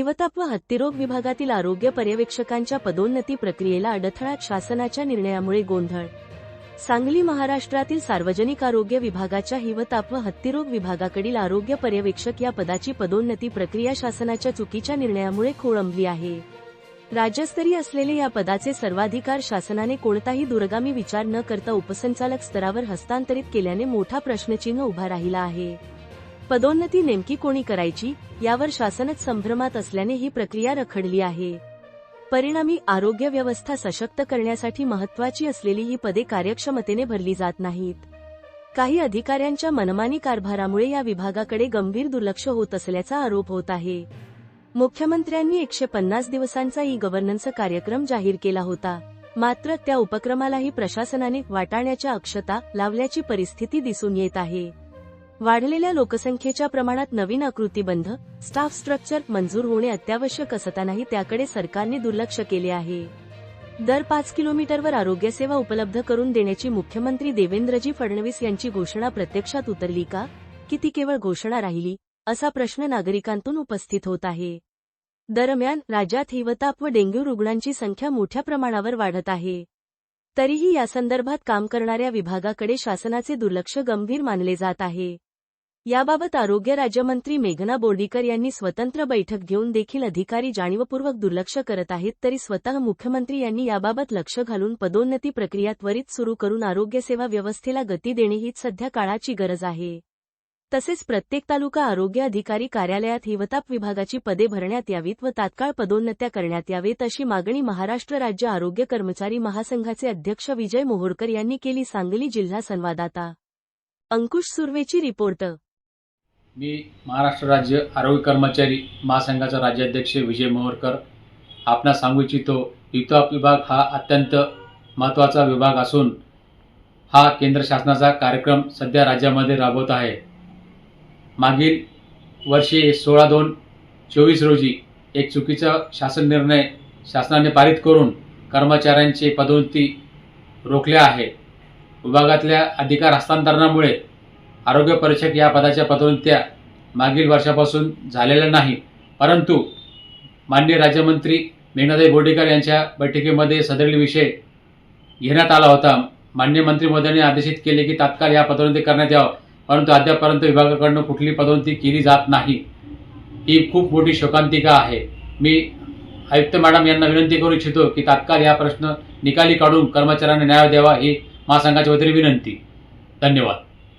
हिवताप व हत्तीरोग विभागातील आरोग्य पर्यवेक्षकांच्या पदोन्नती प्रक्रियेला अडथळा शासनाच्या निर्णयामुळे गोंधळ. सांगली महाराष्ट्रातील सार्वजनिक आरोग्य विभागाच्या हिवताप व हत्तीरोग विभागाकडील आरोग्य पर्यवेक्षक या पदाची पदोन्नती प्रक्रिया शासनाच्या चुकीच्या निर्णयामुळे खोळंबली आहे. राज्यस्तरीय असलेले या पदाचे सर्वाधिकार शासनाने कोणताही दूरगामी विचार न करता उपसंचालक स्तरावर हस्तांतरित केल्याने मोठा प्रश्नचिन्ह उभा राहिला आहे. पदोन्नती नेमकी कोणी करायची यावर शासनच संभ्रमात असल्याने ही प्रक्रिया रखडली आहे. परिणामी आरोग्य व्यवस्था सशक्त करण्यासाठी महत्वाची असलेली ही पदे कार्यक्षमतेने भरली जात नाहीत. काही अधिकाऱ्यांच्या मनमानी कारभारामुळे या विभागाकडे गंभीर दुर्लक्ष होत असल्याचा आरोप होत आहे. मुख्यमंत्र्यांनी एकशे पन्नास दिवसांचा ई गव्हर्नन्स कार्यक्रम जाहीर केला होता. मात्र त्या उपक्रमालाही प्रशासनाने वाटाण्याच्या अक्षता लावल्याची परिस्थिती दिसून येत आहे. वाढलेल्या लोकसंख्येच्या प्रमाणात नवीन आकृतीबंध स्टाफ स्ट्रक्चर मंजूर होणे अत्यावश्यक असतानाही त्याकडे सरकारने दुर्लक्ष केले आहे. दर पाच किलोमीटरवर आरोग्यसेवा उपलब्ध करून देण्याची मुख्यमंत्री देवेंद्रजी फडणवीस यांची घोषणा प्रत्यक्षात उतरली का? की ती केवळ घोषणा राहिली? असा प्रश्न नागरिकांतून उपस्थित होत आहे. दरम्यान राज्यात हिवताप व डेंग्यू रुग्णांची संख्या मोठ्या प्रमाणावर वाढत आहे. तरीही यासंदर्भात काम करणाऱ्या विभागाकडे शासनाचे दुर्लक्ष गंभीर मानले जात आहे. याबाबत आरोग्य राज्यमंत्री मेघना बोर्डीकर यांनी स्वतंत्र बैठक घेऊन देखील अधिकारी जाणीवपूर्वक दुर्लक्ष करत आहेत तरी स्वतः मुख्यमंत्री यांनी याबाबत लक्ष घालून पदोन्नती प्रक्रिया त्वरित सुरू करून आरोग्यसेवा व्यवस्थेला गती देणे हीच सध्या काळाची गरज आहे. तसेच प्रत्येक तालुका आरोग्य अधिकारी कार्यालयात हिवताप विभागाची पदे भरण्यात यावीत व तात्काळ पदोन्नत्या करण्यात यावेत अशी मागणी महाराष्ट्र राज्य आरोग्य कर्मचारी महासंघाचे अध्यक्ष विजय मोहोळकर यांनी केली सांगली जिल्हा संवाददाता अंकुश सुर्वेची रिपोर्ट मी महाराष्ट्र राज्य आरोग्य कर्मचारी महासंघाचा राज्याध्यक्ष विजय मोहरकर. आपणास सांगू इच्छितो युथॉप विभाग हा अत्यंत महत्त्वाचा विभाग असून हा केंद्र शासनाचा कार्यक्रम सध्या राज्यामध्ये राबवत आहे. मागील वर्षी सोळा दोन चोवीस रोजी एक चुकीचा शासन निर्णय शासनाने पारित करून कर्मचाऱ्यांची पदोन्नती रोखल्या आहे विभागातल्या अधिकार हस्तांतरणामुळे आरोग्य परीक्षक या पदाच्या पदोन्नत्या मागील वर्षापासून झालेल्या नाही. परंतु माननीय राज्यमंत्री मेघनाताई बोर्डीकर यांच्या बैठकीमध्ये सदरील विषय घेण्यात आला होता. मान्य मंत्री महोदयांनी आदेशित केले की तात्काळ या पदोन्नती करण्यात यावं. परंतु अद्यापपर्यंत विभागाकडनं कुठली पदोन्नती केली जात नाही. ही खूप मोठी शोकांतिका आहे. मी आयुक्त मॅडम यांना विनंती करू इच्छितो की तात्काळ या प्रश्न निकाली काढून कर्मचाऱ्यांना न्याय द्यावा ही महासंघाच्या वतीने विनंती. धन्यवाद.